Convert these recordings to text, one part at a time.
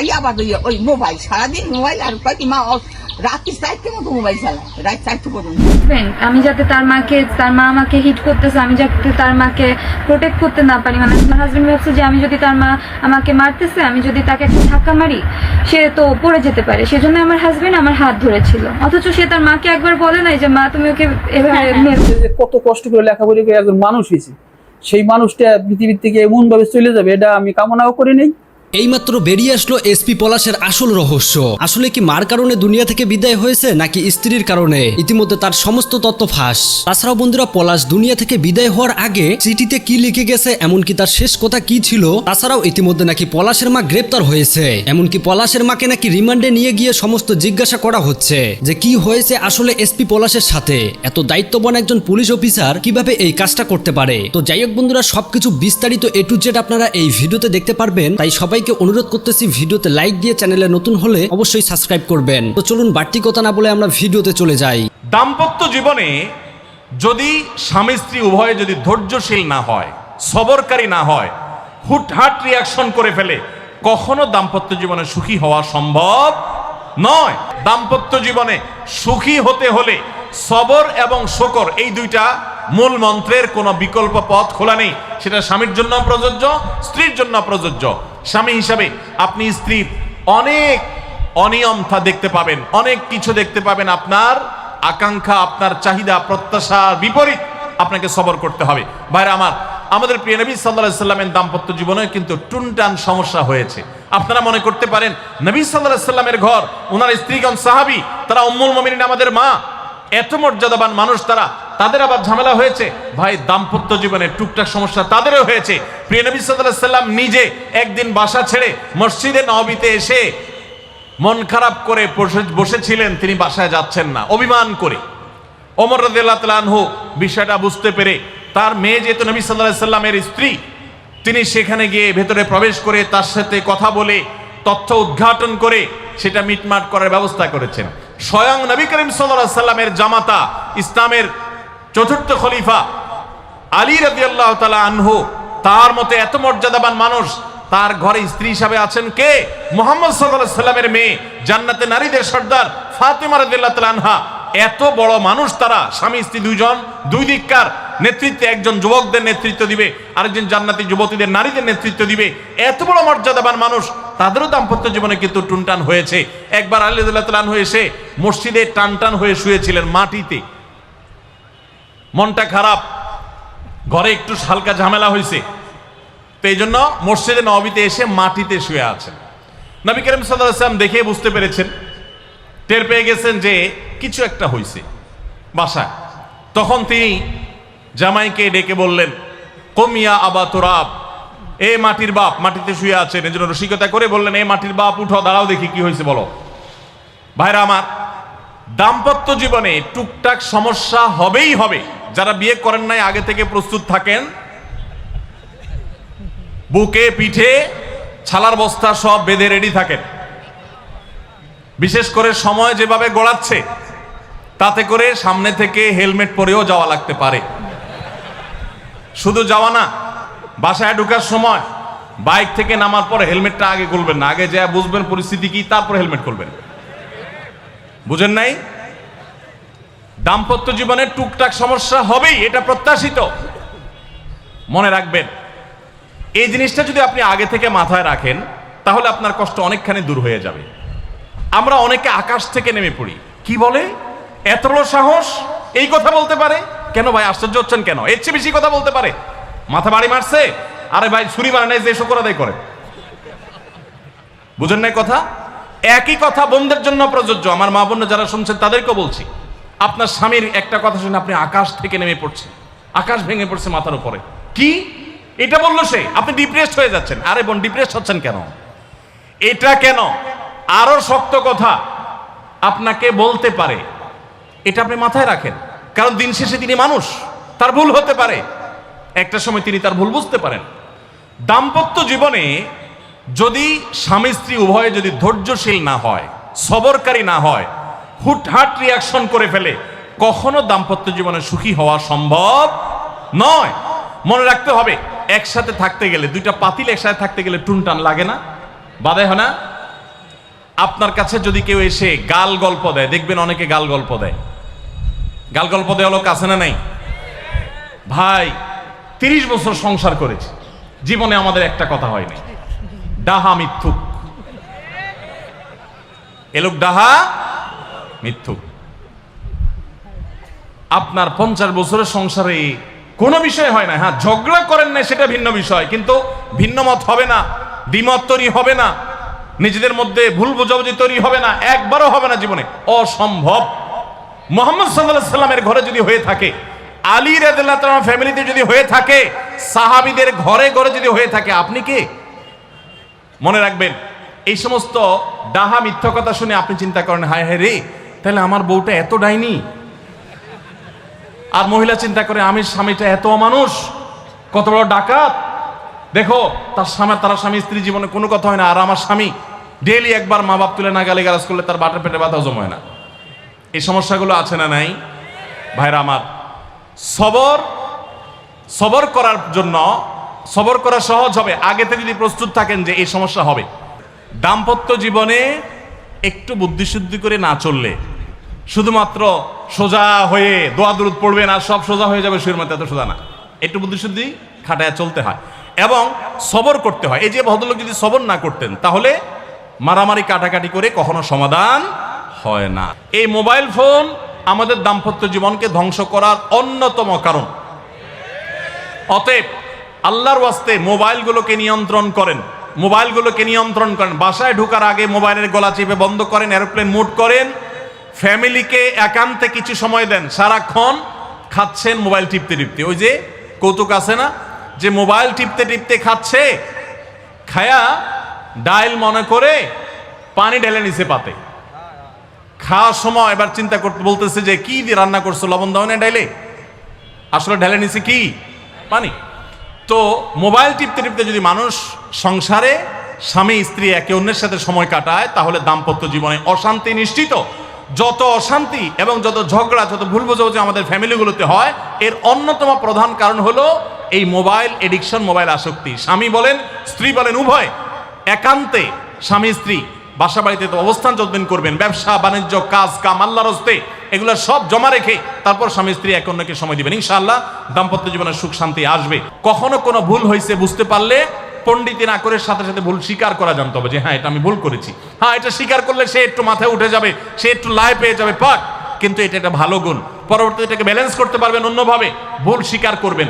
খাই আবার ওই ওই মোবাইল সারাদিন মোবাইল আর কয় কি মা রাত্রি চারটে মতো মোবাইল চালায় রাত চারটে পর্যন্ত। আমি যাতে তার মাকে তার মা আমাকে হিট করতেছে আমি যাতে তার মাকে প্রোটেক্ট করতে না পারি মানে আমার হাজবেন্ড ভাবছে যে আমি যদি তার মা আমাকে মারতেছে আমি যদি তাকে একটা ধাক্কা মারি সে তো পড়ে যেতে পারে। সেজন্য আমার হাজবেন্ড আমার হাত ধরেছিল। অথচ সে তার মাকে একবার বলে নাই যে মা তুমি ওকে এভাবে মেরো যে কত কষ্ট করে লেখাপড়ি করে একজন মানুষ হয়েছে। সেই মানুষটা পৃথিবীর থেকে এমন ভাবে চলে যাবে এটা আমি কামনাও করি নাই। এইমাত্র বেরিয়ে আসলো এসপি পলাশের আসল রহস্য। আসলে কি মার কারণে দুনিয়া থেকে বিদায় হয়েছে, নাকি স্ত্রীর কারণে? ইতিমধ্যে তার সমস্ত তত্ত্ব ফাঁস। তাছাড়াও বন্ধুরা, পলাশ দুনিয়া থেকে বিদায় হওয়ার আগে চিঠিতে কি লিখে গেছে, এমনকি তার শেষ কথা কি ছিল, তাছাড়াও ইতিমধ্যে নাকি পলাশের মা গ্রেপ্তার হয়েছে। এমনকি পলাশের মাকে নাকি রিমান্ডে নিয়ে গিয়ে সমস্ত জিজ্ঞাসা করা হচ্ছে, যে কি হয়েছে আসলে এসপি পলাশের সাথে? এত দায়িত্ববান একজন পুলিশ অফিসার কীভাবে এই কাজটা করতে পারে? তো যাই হোক বন্ধুরা, সবকিছু বিস্তারিত এ টু জেড আপনারা এই ভিডিওতে দেখতে পারবেন, তাই সবাইকে অনুরোধ করতেছি ভিডিওতে লাইক দিয়ে চ্যানেলে নতুন হলে অবশ্যই সাবস্ক্রাইব করবেন। তো চলুন বাড়তি কথা না বলে আমরা ভিডিওতে চলে যাই। দাম্পত্য জীবনে যদি স্বামী স্ত্রী উভয়ে যদি ধৈর্যশীল না হয়, সবরকারী না হয়, হুটহাট রিয়াকশন করে ফেলে, কখনো দাম্পত্য জীবনে সুখী হওয়া সম্ভব নয়। দাম্পত্য জীবনে সুখী হতে হলে সবর এবং শকর এই দুইটা মূল মন্ত্রের কোনো বিকল্প পথ খোলা নেই। সেটা স্বামীর জন্য প্রযোজ্য, স্ত্রীর জন্য প্রযোজ্য। স্বামী হিসাবে আপনি স্ত্রীর অনেক অনিয়মতা দেখতে পাবেন, অনেক কিছু দেখতে পাবেন আপনার আকাঙ্ক্ষা, আপনার চাহিদা, প্রত্যাশার বিপরীত আপনাকে সবর করতে হবে। ভাইরা আমার, আমাদের প্রিয় নবী সাল্লাহ সাল্লামের দাম্পত্য জীবনে কিন্তু টুনটান সমস্যা হয়েছে। আপনারা মনে করতে পারেন, নবী সাল্লাহ সাল্লামের ঘর ওনার স্ত্রীগণ সাহাবি, তারা উম্মুল মমিনিন আমাদের মা, এত মর্যাদাবান মানুষ তারা তাদের আবার ঝামেলা হয়েছে। ভাই, দাম্পত্য জীবনে টুকটাক সমস্যা তাদেরও হয়েছে। প্রিয় নবী সাল্লাম নিজে একদিন বাসা ছেড়ে মসজিদে নবীতে এসে মন খারাপ করে বসে- বসেছিলেন, তিনি বাসায় যাচ্ছেন না। অভিমান করে। ওমর রাহু বিষয়টা বুঝতে পেরে তার মেয়ে যেহেতু নবী সাল্লাহ সাল্লামের স্ত্রী, তিনি সেখানে গিয়ে ভেতরে প্রবেশ করে তার সাথে কথা বলে, তথ্য উদ্ঘাটন করে সেটা মিটমাট করার ব্যবস্থা করেছেন। স্বয়ং নবী করিম সাল্লাহ সাল্লামের জামাতা ইসলামের চতুর্থ খলিফা আলী রাদিয়াল্লাহু তাআলা আনহু, তার মতে এত মর্যাদাবান মানুষ, তার ঘরে স্ত্রী হিসাবে আছেন কে? মোহাম্মদ সাল্লামের মেয়ে, জান্নাতে নারীদের সর্দার ফাতিমা রাদিয়াল্লাহু তাআলা আনহা। এত বড় মানুষ তারা, স্বামী, স্ত্রী দুইজন, দুই দিককার নেতৃত্বে একজন যুবকদের নেতৃত্ব দিবে, আরেকজন জান্নাতি যুবতীদের নারীদের নেতৃত্ব দিবে। এত বড় মর্যাদাবান মানুষ, তাদেরও দাম্পত্য জীবনে কিন্তু টুনটান হয়েছে। একবার আলী রাদিয়াল্লাহু তাআলা আনহু এসে মসজিদে টান টান হয়ে শুয়েছিলেন মাটিতে। মনটা খারাপ। ঘরে একটু হালকা ঝামেলা হয়েছে। তো এই জন্য মসজিদে নবীতে এসে মাটিতে শুয়ে আছেন। নবী করিম সাল্লাম দেখে বুঝতে পেরেছেন, টের পেয়ে গেছেন যে কিছু একটা হয়েছে বাসায়। তখন তিনি জামাইকে ডেকে বললেন কমিয়া আবা তোরাব, এ মাটির বাপ মাটিতে শুয়ে আছেন। এই জন্য রসিকতা করে বললেন, এ মাটির বাপ, উঠো, দাঁড়াও দেখি কি হয়েছে, বলো। ভাইরা আমার, দাম্পত্য জীবনে টুকটাক সমস্যা হবেই হবে। যারা বিয়ে করেন নাই, আগে থেকে প্রস্তুত থাকেন। বুকে, পিঠে, ছালার বস্তা সব বেঁধে রেডি থাকেন। বিশেষ করে সময় যেভাবে গড়াচ্ছে, তাতে করে সামনে থেকে হেলমেট পরেও যাওয়া লাগতে পারে। শুধু যাওয়া না, বাসায় ঢুকার সময় বাইক থেকে নামার পর হেলমেটটা আগে খুলবেন না। আগে যা বুঝবেন পরিস্থিতি কি, তারপর হেলমেট খুলবেন। বুঝেন নাই? দাম্পত্য জীবনে টুকটাক সমস্যা হবেই, এটা প্রত্যাশিত। মনে রাখবেন, এই জিনিসটা যদি আপনি আগে থেকে মাথায় রাখেন, তাহলে আপনার কষ্ট অনেকখানি দূর হয়ে যাবে। আমরা অনেকে আকাশ থেকে নেমে পড়ি। কি বলে? এত সাহস? এই কথা বলতে পারে? কেন ভাই, আশ্চর্য হচ্ছেন কেন? এর চেয়ে বেশি কথা বলতে পারে। মাথা বাড়ি মারছে? আরে ভাই, ছুরি মারে নাই, যে শোকর আদায় করে। বুঝেন নাই কথা? একই কথা বোনদের জন্য প্রযোজ্য। আমার মা বোন যারা শুনছেন, তাদেরকেও বলছি। আপনার স্বামীর একটা কথা শুনে আপনি আকাশ থেকে নেমে পড়ছেন। আকাশ ভেঙে পড়ছে মাথার উপরে। কি? এটা বলল সে। আপনি ডিপ্রেসড হয়ে যাচ্ছেন। আরে বোন ডিপ্রেসড হচ্ছেন কেন? এটা কেন? আরও শক্ত কথা। আপনাকে বলতে পারে। এটা আপনি মাথায় রাখেন। কারণ দিন শেষে তিনি মানুষ। তার ভুল হতে পারে। একটা সময় তিনি তার ভুল বুঝতে পারেন। দাম্পত্য জীবনে যদি স্বামী স্ত্রী উভয়ে যদি ধৈর্যশীল না হয়, সবরকারী না হয় হুটহাট রিয়াকশন করে ফেলে। কখনো দাম্পত্য জীবনে সুখী হওয়া সম্ভব নয়। মনে রাখতে হবে, একসাথে থাকতে গেলে, দুইটা পাতিল একসাথে থাকতে গেলে টুনটান লাগে না। বাধে হয় না? আপনার কাছে যদি কেউ এসে গাল গল্প দেয়, দেখবেন অনেকে গাল গল্প দেয়। গাল গল্প দেওয়া লোক আছে না নাই? ভাই, তিরিশ বছর সংসার করেছি। জীবনে আমাদের একটা কথা হয়নি ডাহা মিথ্যুক। এ লোক ডাহা মিথ্যুক। আপনার পঞ্চাশ বছরের সংসারে কোনো বিষয় হয় না। হ্যাঁ ঝগড়া করেন না, সেটা ভিন্ন বিষয়, কিন্তু ভিন্ন মত হবে না, দ্বিমত তৈরি হবে না, নিজেদের মধ্যে ভুল বোঝাবুঝি তৈরি হবে না, একবারও হবে না জীবনে। অসম্ভব। মোহাম্মদ সাল্লাহ সাল্লামের ঘরে যদি হয়ে থাকে, আলী রাদিল্লাহ ফ্যামিলিতে যদি হয়ে থাকে, সাহাবিদের ঘরে ঘরে যদি হয়ে থাকে, আপনি কে? মনে রাখবেন, এই সমস্ত ডাহা মিথ্যা কথা শুনে আপনি চিন্তা করেন, হায় হায় রে তাহলে আমার বউটা এত ডাইনি? আর মহিলা চিন্তা করে আমি স্বামীটা এত মানুষ কত বড় ডাকাত? দেখো, তার স্বামী তার স্বামী স্ত্রী জীবনে কোনো কথা হয় না। আর আমার স্বামী ডেলি একবার মা বাপ তুলে না গালি গালাজ করলে তার বাটার পেটে বাধা জমায় না। এই সমস্যাগুলো আছে না নাই? ভাইরা আমার, সবর সবর করার জন্য, সবর করা সহজ হবে। আগে থেকে যদি প্রস্তুত থাকেন যে এই সমস্যা হবে। দাম্পত্য জীবনে একটু বুদ্ধিশুদ্ধি করে না চললে, শুধুমাত্র সোজা হয়ে দোয়া দূরত পড়বে না সব সোজা হয়ে যাবে শুয়ের মতো এত সোজা না। একটু বুদ্ধিশুদ্ধি খাটায় চলতে হয় এবং সবর করতে হয়। এই যে ভদ্রলোক যদি সবর না করতেন, তাহলে মারামারি কাটাকাটি করে কখনো সমাধান হয় না। এই মোবাইল ফোন আমাদের দাম্পত্য জীবনকে ধ্বংস করার অন্যতম কারণ। অতএব আল্লাহর ওয়াস্তে মোবাইলগুলোকে নিয়ন্ত্রণ করেন। মোবাইলগুলোকে নিয়ন্ত্রণ করেন। বাসায় ঢোকার আগে মোবাইলের গলা চেপে বন্ধ করেন এরোপ্লেন মুড করেন। ফ্যামিলিকে একান্তে কিছু সময় দেন। সারাক্ষণ খাচ্ছেন মোবাইল টিপতে টিপতে। ওই যে কৌতুক আছে না? যে মোবাইল টিপতে টিপতে খাচ্ছে, খায়া ডাইল মনে করে পানি ঢেলে নিছে পাতে। খাওয়ার সময় এবার চিন্তা করতে বলতেছে যে, কি দিয়ে রান্না করছ? লবণ দাও না ডাইলে? আসলে ঢেলে নিছে কি? পানি। তো মোবাইল টিপতে টিপতে যদি মানুষ সংসারে স্বামী, স্ত্রী একে অন্যের সাথে সময় কাটায়, তাহলে দাম্পত্য জীবনে অশান্তি নিশ্চিত। যত অশান্তি এবং যত ঝগড়া, যত ভুল বোঝাবুঝি আমাদের ফ্যামিলিগুলোতে হয়, এর অন্যতম প্রধান কারণ হলো এই মোবাইল এডিকশন, মোবাইল আসক্তি। স্বামী বলেন, স্ত্রী বলেন, উভয়, একান্তে স্বামী, স্ত্রী বাসা বাড়িতে তো অবস্থান যতদিন করবেন, ব্যবসা, বাণিজ্য, কাজ, কাম, আল্লাহর হস্তে, এগুলো সব জমা রেখে তারপর স্বামী, স্ত্রী এক অন্যকে সময় দিবেন। ইনশাআল্লাহ দাম্পত্য জীবনের সুখ, শান্তি আসবে। কখনো কোনো ভুল হয়েছে বুঝতে পারলে পণ্ডিতি না করে সাথে সাথে ভুল স্বীকার করা জানতে হবে যে হ্যাঁ এটা আমি ভুল করেছি। হ্যাঁ এটা স্বীকার করলে সে একটু মাথায় উঠে যাবে, সে একটু লাই পেয়ে যাবে। পাক, কিন্তু এটা একটা ভালো গুণ। পরবর্তীতে এটাকে ব্যালেন্স করতে পারবেন অন্যভাবে, ভুল স্বীকার করবেন।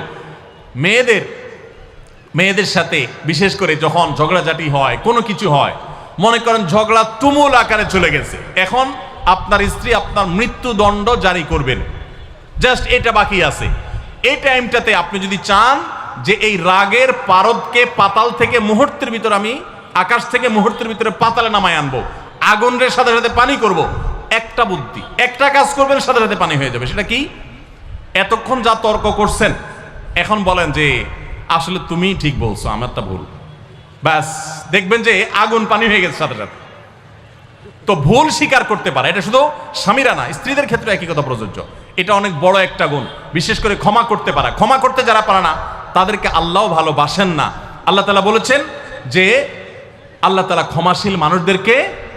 মেয়েদের মেয়েদের সাথে বিশেষ করে যখন ঝগড়াঝাটি হয়, কোনো কিছু হয় মনে করেন ঝগড়া তুমুল আকারে চলে গেছে। এখন আপনার স্ত্রী আপনার মৃত্যুদণ্ড জারি করবেন। জাস্ট এটা বাকি আছে। এই টাইমটাতে আপনি যদি চান যে এই রাগের পারদকে পাতাল থেকে মুহূর্তের ভিতর আমি আকাশ থেকে মুহূর্তের ভিতরে পাতালে নামায় আনব। আগুনের সাথে সাথে পানি করব। একটা বুদ্ধি। একটা কাজ করবেন, সাথে সাথে পানি হয়ে যাবে। সেটা কি? এতক্ষণ যা তর্ক করছেন, এখন বলেন যে, আসলে তুমি ঠিক বলছো, আমারটা ভুল। ব্যাস, দেখবেন যে আগুন পানি হয়ে গেছে সাথে সাথে। তো ভুল স্বীকার করতে পারে, এটা শুধু স্বামীরা না, স্ত্রীদের ক্ষেত্রে একই কথা প্রযোজ্য। এটা অনেক বড় একটা গুণ, বিশেষ করে ক্ষমা করতে পারা। ক্ষমা করতে যারা পারে না, তাদেরকে আল্লাহ ভালোবাসেন না। আল্লাহ তালা বলেছেন যে, আল্লাহ তালা ক্ষমাশীল মানুষদেরকে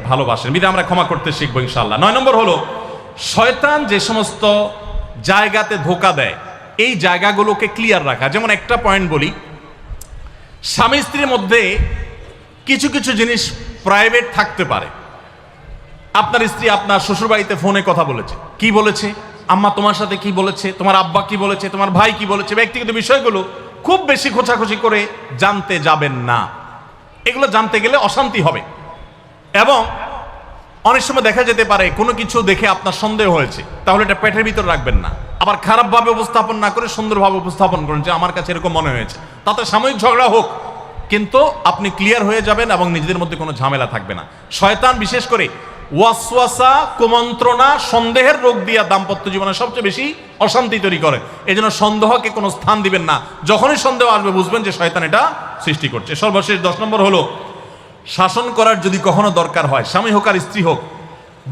ভালোবাসেন। বিধে আমরা ক্ষমা করতে শিখব ইনশাল্লাহ নয় নম্বর হলো, শয়তান যে সমস্ত জায়গাতে ধোকা দেয়, এই জায়গাগুলোকে ক্লিয়ার রাখা। যেমন একটা পয়েন্ট বলি স্বামী স্ত্রীর মধ্যে কিছু কিছু জিনিস প্রাইভেট থাকতে পারে। আপনার স্ত্রী আপনার শ্বশুরবাড়িতে ফোনে কথা বলেছে। কি বলেছে? আম্মা তোমার সাথে কি বলেছে? তোমার আব্বা কি বলেছে? তোমার ভাই কি বলেছে? ব্যক্তিগত বিষয়গুলো খুব বেশি খোঁচাখুচি করে জানতে যাবেন না। এগুলো জানতে গেলে অশান্তি হবে। এবং অনেক সময় দেখা যেতে পারে কোনো কিছু দেখে আপনার সন্দেহ হয়েছে। তাহলে এটা পেটের ভিতর রাখবেন না। আবার খারাপভাবে উপস্থাপন না করে সুন্দরভাবে উপস্থাপন করুন যে আমার কাছে এরকম মনে হয়েছে। তাতে সাময়িক ঝগড়া হোক, কিন্তু আপনি ক্লিয়ার হয়ে যাবেন এবং নিজেদের মধ্যে কোনো ঝামেলা থাকবে না। শয়তান বিশেষ করে ওয়াসওয়াসা, কুমন্ত্রণা, সন্দেহের রোগ দিয়া দাম্পত্য জীবনে সবচেয়ে বেশি অশান্তি তৈরি করে। এই জন্য সন্দেহকে কোনো স্থান দিবেন না। যখনই সন্দেহ আসবে, বুঝবেন যে শয়তান এটা সৃষ্টি করছে। সর্বশেষ দশ নম্বর হলো, শাসন করার যদি কখনো দরকার হয়, স্বামী হোক আর স্ত্রী হোক,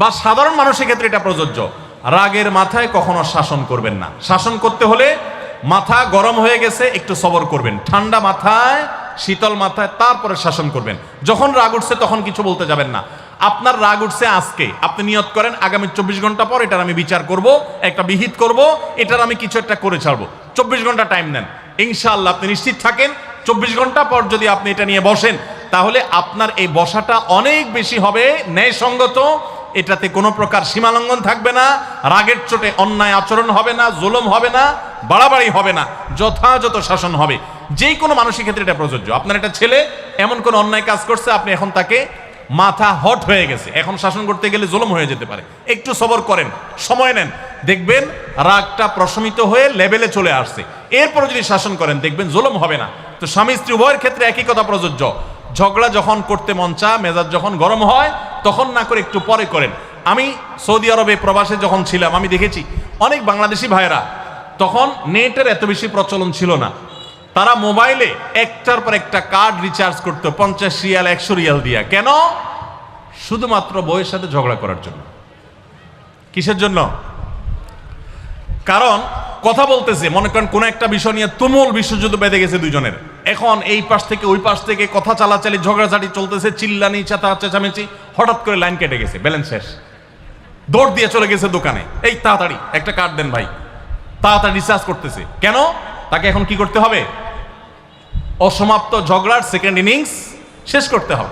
বা সাধারণ মানুষের ক্ষেত্রে এটা প্রযোজ্য, রাগের মাথায় কখনো শাসন করবেন না। শাসন করতে হলে মাথা গরম হয়ে গেছে, একটু সবর করবেন। ঠান্ডা মাথায়, শীতল মাথায়, তারপরে শাসন করবেন। যখন রাগ উঠছে, তখন কিছু বলতে যাবেন না। আপনার রাগ উঠছে আজকে। আপনি নিয়ত করেন, আগামী চব্বিশ ঘণ্টা পর এটার আমি বিচার করব, একটা বিহিত করব, এটার আমি কিছু একটা করে ছাড়বো। চব্বিশ ঘণ্টা টাইম নেন। ইনশাআল্লাহ আপনি নিশ্চিত থাকেন, চব্বিশ ঘণ্টা পর যদি আপনি এটা নিয়ে বসেন, তাহলে আপনার এই বসাটা অনেক বেশি হবে ন্যায়সঙ্গত এটাতে কোনো প্রকার সীমালঙ্ঘন থাকবে না, রাগের চোটে অন্যায় আচরণ হবে না, জুলুম হবে না, বাড়াবাড়ি হবে না, যথাযথ শাসন হবে। যে কোনো মানুষের ক্ষেত্রে এটা প্রযোজ্য। আপনার একটা ছেলে এমন কোন অন্যায় কাজ করছে, আপনি এখন তাকে মাথা হট হয়ে গেছে। এখন শাসন করতে গেলে জুলুম হয়ে যেতে পারে। একটু সবর করেন, সময় নেন। দেখবেন রাগটা প্রশমিত হয়ে লেভেলে চলে আসছে। এরপর যদি শাসন করেন, দেখবেন জুলুম হবে না। তো স্বামী স্ত্রী উভয়ের ক্ষেত্রে একই কথা প্রযোজ্য। ঝগড়া যখন করতে মন চা মেজাজ যখন গরম হয়, তখন না করে একটু পরে করেন। আমি সৌদি আরবে প্রবাসে যখন ছিলাম, আমি দেখেছি অনেক বাংলাদেশি ভাইয়েরা, তখন নেটের এত বেশি প্রচলন ছিল না। তারা মোবাইলে একটার পর একটা কার্ড রিচার্জ করতো, পঞ্চাশ রিয়াল, একশো রিয়াল দিয়া। কেন? শুধুমাত্র বইয়ের সাথে ঝগড়া করার জন্য। কিসের জন্য? কারণ কথা বলতেছে, মনে করেন কোন একটা বিষয় নিয়ে তুমুল বিশ্বযুদ্ধ বেঁধে গেছে দুজনের এখন এই পাশ থেকে, ওই পাশ থেকে কথা চালাচালি, ঝগড়াঝাটি চলতেছে, চিল্লানি চাতা চেঁচামেচি, হঠাৎ করে লাইন কেটে গেছে, ব্যালেন্স শেষ। দৌড় দিয়ে চলে গেছে দোকানে। এই তাড়াতাড়ি, একটা কার্ড দেন ভাই। তাড়াতাড়ি রিচার্জ করতেছে। কেন? তাকে এখন কি করতে হবে? অসমাপ্ত ঝগড়ার সেকেন্ড ইনিংস শেষ করতে হবে।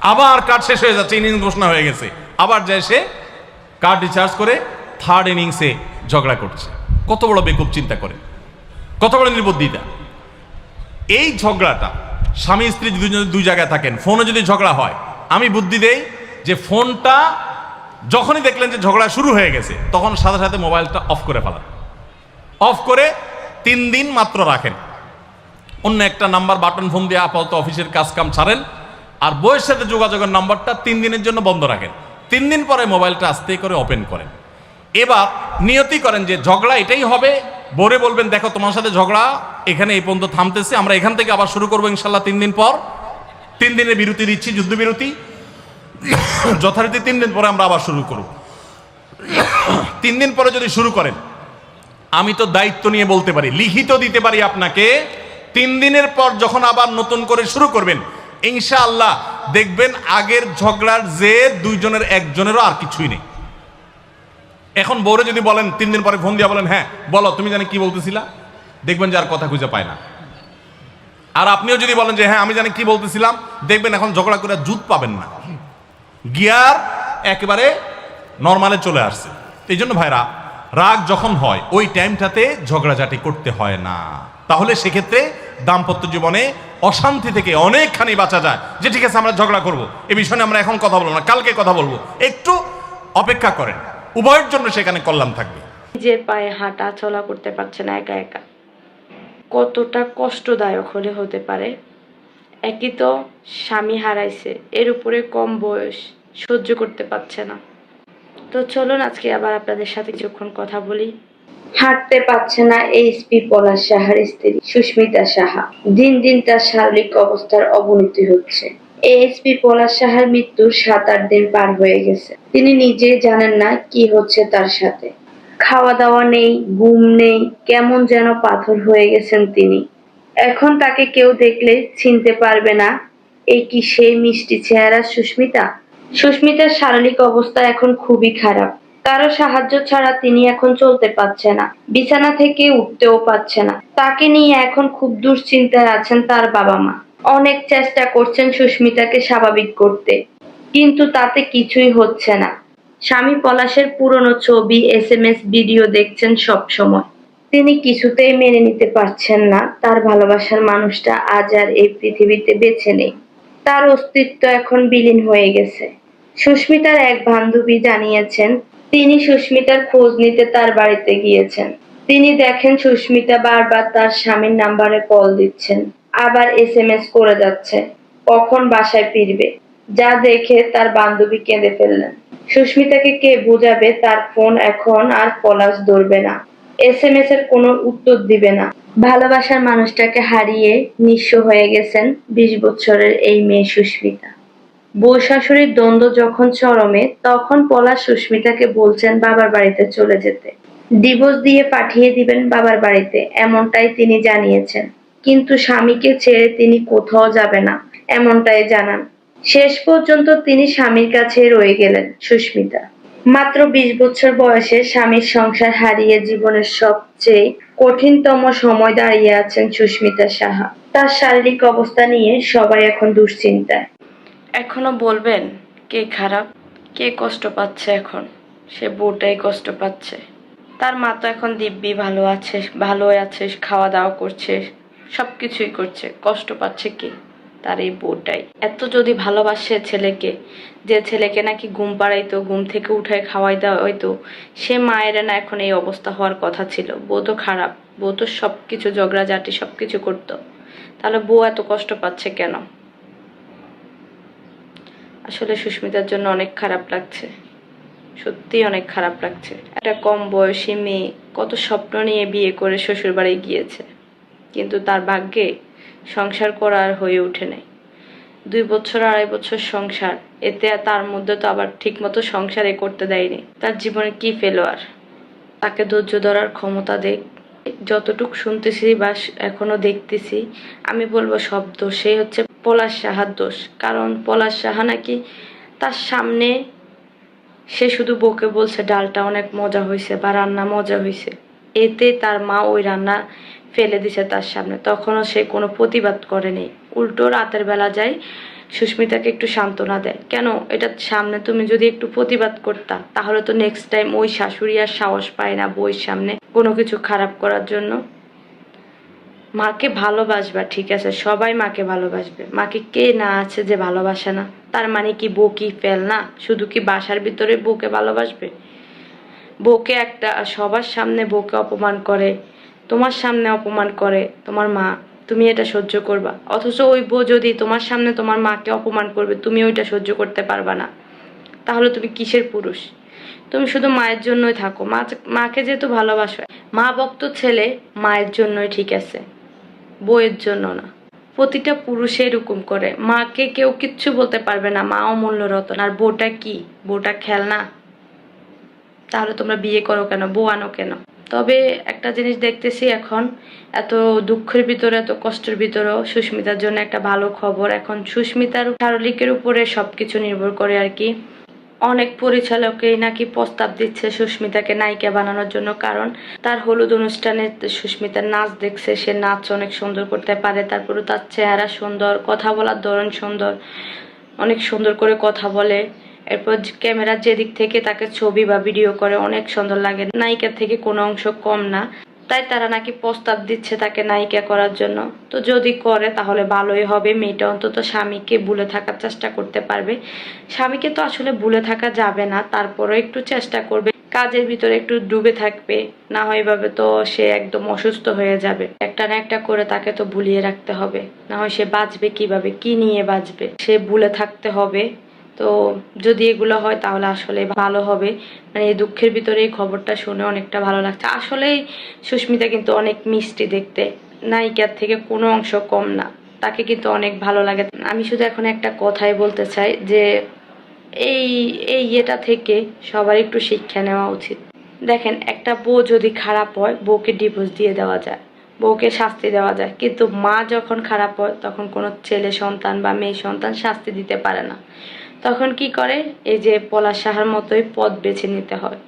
আবার কার্ড শেষ হয়ে যাচ্ছে ইনিংস ঘোষণা হয়ে গেছে। আবার যায় সে কার্ড রিচার্জ করে থার্ড ইনিংসে ঝগড়া করছে। কত বড় বেকুব চিন্তা করে। কত বড় নির্বুদ্ধিতা। এই ঝগড়াটা, স্বামী স্ত্রী দুজন দুই জায়গায় থাকেন, ফোনে যদি ঝগড়া হয়, আমি বুদ্ধি দেই যে ফোনটা যখনই দেখলেন যে ঝগড়া শুরু হয়ে গেছে, তখন সাথে সাথে মোবাইলটা অফ করে ফেলান। অফ করে তিন দিন মাত্র রাখেন। অন্য একটা নাম্বার বাটন ফোন দিয়ে আপাতত অফিসের কাজ কাম ছাড়েন, আর বইয়ের সাথে যোগাযোগের নাম্বারটা তিন দিনের জন্য বন্ধ রাখেন। তিন দিন পরে মোবাইলটা আস্তে করে ওপেন করেন। এবার নিয়তি করেন যে ঝগড়া এটাই হবে, বোরে বলবেন, দেখো, তোমার সাথে ঝগড়া এখানে এই পর্যন্ত থামতেছে। আমরা এখান থেকে আবার শুরু করব ইনশাল্লাহ তিন দিন পর। তিন দিনের বিরতি দিচ্ছি যুদ্ধবিরতি যথারীতি তিন দিন পরে আমরা আবার শুরু করব। তিন দিন পরে যদি শুরু করেন, আমি তো দায়িত্ব নিয়ে বলতে পারি, লিখিত দিতে পারি আপনাকে, তিন দিনের পর যখন আবার নতুন করে শুরু করবেন, ইনশাআল্লাহ দেখবেন আগের ঝগড়ার যে দুইজনের একজনেরও আর কিছুই নেই। এখন বউরে যদি বলেন, তিন দিন পরে ফোন দিয়া বলেন হ্যাঁ বলো, তুমি জানি কি বলতেছিলা? দেখবেন যে আর কথা খুঁজে পায় না। আর আপনিও যদি বলেন যে হ্যাঁ আমি জানি কি বলতেছিলাম, দেখবেন এখন ঝগড়া করে জুত পাবেন না। গিয়ার একেবারে নর্মালে চলে আসছে। এই জন্য ভাইরা, রাগ যখন হয়, ওই টাইমটাতে ঝগড়াঝাটি করতে হয় না। তাহলে সেক্ষেত্রে দাম্পত্য জীবনে অশান্তি থেকে অনেকখানি বাঁচা যায় যে, ঠিক আছে, আমরা ঝগড়া করব। এ বিষয়ে আমরা এখন কথা বলব না, কালকে কথা বলব। একটু অপেক্ষা করেন। উভয়ের জন্য সেখানে কল্যাণ থাকবে। নিজের পায়ে হাঁটা, চলা করতে পারছে না, একা একা। কতটা কষ্টদায়ক হলে হতে পারে। একই তো স্বামী হারাইছে, এর উপরে কম বয়স, সহ্য করতে পারছে না। তো চলুন আজকে আবার আপনাদের সাথে কিছুক্ষণ কথা বলি। হাঁটতে পারছে না এইচপি পলাশ সাহার স্ত্রী সুস্মিতা সাহা। দিন দিন তার শারীরিক অবস্থার অবনতি হচ্ছে। এএসপি পলাশ সাহার মৃত্যুর সাত আট দিন পার হয়ে গেছে। তিনি নিজেই জানেন না কি হচ্ছে তার সাথে। খাওয়া দাওয়া নেই, ঘুম নেই, কেমন যেন পাথর হয়ে গেছেন তিনি। এখন তাকে কেউ দেখলে চিনতে পারবে না, এই কি সেই মিষ্টি চেহারা সুস্মিতা? সুস্মিতার শারীরিক অবস্থা এখন খুবই খারাপ। কারও সাহায্য ছাড়া তিনি এখন চলতে পারছে না, বিছানা থেকে উঠতেও পারছে না। তাকে নিয়ে এখন খুব দুশ্চিন্তায় আছেন তার বাবা মা অনেক চেষ্টা করছেন সুস্মিতাকে স্বাভাবিক করতে, কিন্তু তাতে কিছুই হচ্ছে না। স্বামী পলাশের পুরনো ছবি এস এম এস ভিডিও দেখছেন সব সময়। তিনি কিছুতেই মেনে নিতে পারছেন না। তার ভালোবাসার মানুষটা আজ আর এই পৃথিবীতে বেছে নেই। তার অস্তিত্ব এখন বিলীন হয়ে গেছে। সুস্মিতার এক বান্ধবী জানিয়েছেন, তিনি সুস্মিতার খোঁজ নিতে তার বাড়িতে গিয়েছেন। তিনি দেখেন সুস্মিতা বারবার তার স্বামীর নাম্বারে কল দিচ্ছেন। আবার এস এম এস করে যাচ্ছে। কখন বাসায় ফিরবে? যা দেখে তার বান্ধবী কেঁদে ফেললেন। সুস্মিতাকে কে বোঝাবে তার ফোন এখন আর পলাশ ধরবে না। এস এম এস এর কোনো উত্তর দিবে না। ভালোবাসার মানুষটাকে হারিয়ে নিঃস্ব হয়ে গেছেন বিশ বছরের এই মেয়ে সুস্মিতা। বউ শাশুড়ির দ্বন্দ্ব যখন চরমে, তখন পলাশ সুস্মিতাকে বলছেন বাবার বাড়িতে চলে যেতে। ডিভোর্স দিয়ে পাঠিয়ে দিবেন বাবার বাড়িতে, এমনটাই তিনি জানিয়েছেন। কিন্তু স্বামীকে ছেড়ে তিনি কোথাও যাবে না, এমনটাই জানান। শেষ পর্যন্ত তিনি স্বামীর কাছে রয়ে গেলেন সুস্মিতা। মাত্র বিশ বছর বয়সে স্বামীর সংসার হারিয়ে জীবনের সবচেয়ে কঠিনতম সময় দাঁড়িয়ে আছেন সুস্মিতা সাহা। তার শারীরিক অবস্থা নিয়ে সবাই এখন দুশ্চিন্তায়। এখনও বলবেন, কে খারাপ, কে কষ্ট পাচ্ছে এখন? সে বউটাই কষ্ট পাচ্ছে। তার মা তো এখন দিব্যি, ভালো আছে ভালো আছে খাওয়া দাওয়া করছে সব কিছুই করছে। কষ্ট পাচ্ছে কে? তার এই বউটাই। এত যদি ভালোবাসে ছেলেকে, যে ছেলেকে নাকি ঘুম পাড়াইতো, ঘুম থেকে উঠায় খাওয়াই দেওয়া হয়তো সে মায়ের না এখন এই অবস্থা হওয়ার কথা ছিল। বউ তো খারাপ, বউ তো সব কিছু ঝগড়াঝাটি সব কিছু করতো। তাহলে বউ এত কষ্ট পাচ্ছে কেন? আসলে সুস্মিতার জন্য অনেক খারাপ লাগছে। সত্যি অনেক খারাপ লাগছে। একটা কম বয়সী মেয়ে কত স্বপ্ন নিয়ে বিয়ে করে শ্বশুর বাড়ি গিয়েছে। কিন্তু তার ভাগ্যে সংসার করা আর হয়ে ওঠে নাই। দুই বছর, আড়াই বছর সংসার, এতে তার মধ্যে তো আবার ঠিকমতো সংসারে করতে দেয়নি। তার জীবনে কি ফেলো আর? তাকে ধৈর্য ধরার ক্ষমতা দেখ। যতটুক শুনতেছি বা এখনও দেখতেছি, আমি বলব সব দোষই হচ্ছে পলাশ সাহার দোষ। কারণ পলাশ সাহা নাকি তার সামনে সে শুধু বকে বলছে, ডালটা অনেক মজা হয়েছে বা রান্না মজা হয়েছে এতে তার মা ওই রান্না ফেলে দিছে তার সামনে। তখনও সে কোনো প্রতিবাদ করেনি। উল্টো রাতের বেলা যায় সুস্মিতাকে একটু সান্ত্বনা দেয়। কেন? এটার সামনে তুমি যদি একটু প্রতিবাদ করতা, তাহলে তো নেক্সট টাইম ওই শাশুড়ি আর সাহস পায় না বইয়ের সামনে কোনো কিছু খারাপ করার জন্য। মাকে ভালোবাসবা, ঠিক আছে। সবাই মাকে ভালোবাসবে। মাকে কে না আছে যে ভালোবাসে না? তার মানে কি বউ কি ফেল না? শুধু কি বাসার ভিতরে বউকে ভালোবাসবে? বউকে একটা, সবার সামনে বউকে অপমান করে তোমার সামনে অপমান করে তোমার মা, তুমি এটা সহ্য করবা। অথচ ওই বউ যদি তোমার সামনে তোমার মাকে অপমান করবে, তুমি ওইটা সহ্য করতে পারবা না। তাহলে তুমি কিসের পুরুষ? তুমি শুধু মায়ের জন্যই থাকো। মা মাকে যেহেতু ভালোবাসো, মা ভক্ত ছেলে মায়ের জন্যই ঠিক আছে বইয়ের জন্য না। প্রতিটা পুরুষে এরকম করে। মাকে কেউ কিচ্ছু বলতে পারবে না, মা অমূল্য রতন। আর বউটা কি? বউটা খেলনা? তাহলে তোমরা বিয়ে করো কেন? বউ আনো কেন? তবে একটা জিনিস দেখতেছি এখন, এত দুঃখের ভিতরে, এত কষ্টের ভিতরেও সুস্মিতার জন্য একটা ভালো খবর। এখন সুস্মিতার শারলিকের উপরে সবকিছু নির্ভর করে আর কি। অনেক পরিচালকেই নাকি প্রস্তাব দিচ্ছে সুস্মিতাকে নায়িকা বানানোর জন্য, কারণ তার হলুদ অনুষ্ঠানে সুস্মিতার নাচ দেখছে, সে নাচ অনেক সুন্দর করতে পারে তারপরে তার চেহারা সুন্দর, কথা বলার ধরন সুন্দর, অনেক সুন্দর করে কথা বলে। এরপর ক্যামেরার যেদিক থেকে তাকে ছবি বা ভিডিও করে, অনেক সুন্দর লাগে। নায়িকার থেকে কোনো অংশ কম না। তাই তারা নাকি প্রস্তাব দিচ্ছে তাকে নায়িকা করার জন্য। তো যদি করে, তাহলে ভালোই হবে। মেয়েটা অন্তত স্বামীকে ভুলে থাকার চেষ্টা করতে পারবে। স্বামীকে তো আসলে ভুলে থাকা যাবে না। তারপরেও একটু চেষ্টা করবে। কাজের ভিতরে একটু ডুবে থাকবে। না হয় এভাবে তো সে একদম অসুস্থ হয়ে যাবে। একটা না একটা করে তাকে তো ভুলিয়ে রাখতে হবে। না হয় সে বাঁচবে কীভাবে? কি নিয়ে বাঁচবে? সে ভুলে থাকতে হবে। তো যদি এগুলো হয় তাহলে আসলে ভালো হবে। মানে এই দুঃখের ভিতরে এই খবরটা শুনে অনেকটা ভালো লাগছে। আসলেই সুস্মিতা কিন্তু অনেক মিষ্টি দেখতে। নায়িকার থেকে কোনো অংশ কম না। তাকে কিন্তু অনেক ভালো লাগে। আমি শুধু এখন একটা কথাই বলতে চাই যে এই এই ইয়েটা থেকে সবার একটু শিক্ষা নেওয়া উচিত। দেখেন, একটা বউ যদি খারাপ হয়, বউকে ডিভোর্স দিয়ে দেওয়া যায়, বউকে শাস্তি দেওয়া যায়। কিন্তু মা যখন খারাপ হয়, তখন কোনো ছেলে সন্তান বা মেয়ে সন্তান শাস্তি দিতে পারে না। তখন কি করে? এই যে পলাশ সাহার মতোই পথ বেছে নিতে হয়।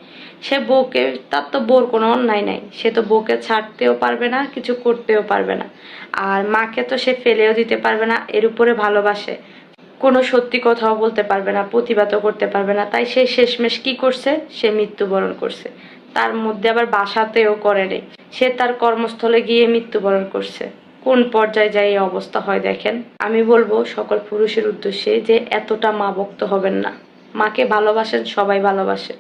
সে বউকে, তার তো বউর কোনো অন্যায় নাই। সে তো বউকে ছাড়তেও পারবে না, কিছু করতেও পারবে না। আর মাকে তো সে ফেলেও দিতে পারবে না, এর উপরে ভালোবাসে। কোনো সত্যি কথাও বলতে পারবে না, প্রতিবাদও করতে পারবে না। তাই সে শেষমেশ কি করছে? সে মৃত্যুবরণ করছে। তার মধ্যে আবার বাসাতেও করে নেই। সে তার কর্মস্থলে গিয়ে মৃত্যুবরণ করছে। কোন পর্যায়ে যায় এই অবস্থা হয় দেখেন। আমি বলব সকল পুরুষের উদ্দেশ্যে যে এতটা মা ভক্ত হবেন না। মাকে ভালোবাসেন, সবাই ভালোবাসে।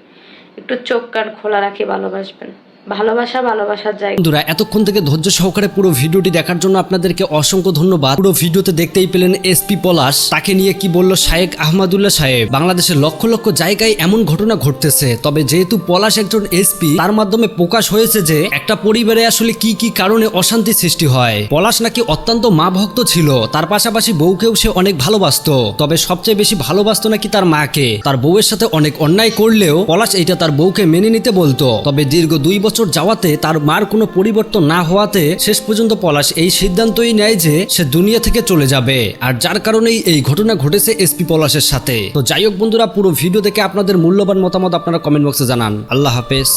একটু চোখ কান খোলা রাখে ভালোবাসবেন। ভালোবাসা ভালোবাসার জায়গা। বন্ধুরা, এতক্ষণ থেকে ধৈর্য সহকারে পুরো ভিডিওটি দেখার জন্য আপনাদেরকে অসংখ্য ধন্যবাদ। পুরো ভিডিওতে দেখতেই পেলেন এসপি পলাশ। তাকে নিয়ে কি বলল শায়েক আহমদুল্লাহ সাহেব? বাংলাদেশের লক্ষ লক্ষ জায়গায় এমন ঘটনা ঘটতেছে। তবে যেহেতু পলাশ একজন এসপি তার মাধ্যমে প্রকাশ হয়েছে যে একটা পরিবারে আসলে কি কি কারণে অশান্তি সৃষ্টি হয়। পলাশ নাকি অত্যন্ত মা ভক্ত ছিল, তার পাশাপাশি বউকেও সে অনেক ভালোবাসতো। তবে সবচেয়ে বেশি ভালোবাসতো নাকি তার মাকে। তার বউয়ের সাথে অনেক অন্যায় করলেও পলাশ এটা তার বউকে মেনে নিতে বলতো। তবে দীর্ঘ দুই বছর বছর যাওয়াতে তার মার কোনো পরিবর্তন না হওয়াতে শেষ পর্যন্ত পলাশ এই সিদ্ধান্তই নেয় যে সে দুনিয়া থেকে চলে যাবে। আর যার কারণেই এই ঘটনা ঘটেছে এসপি পলাশের সাথে। তো যাই হোক বন্ধুরা, পুরো ভিডিও দেখে আপনাদের মূল্যবান মতামত আপনারা কমেন্ট বক্সে জানান। আল্লাহ হাফেজ।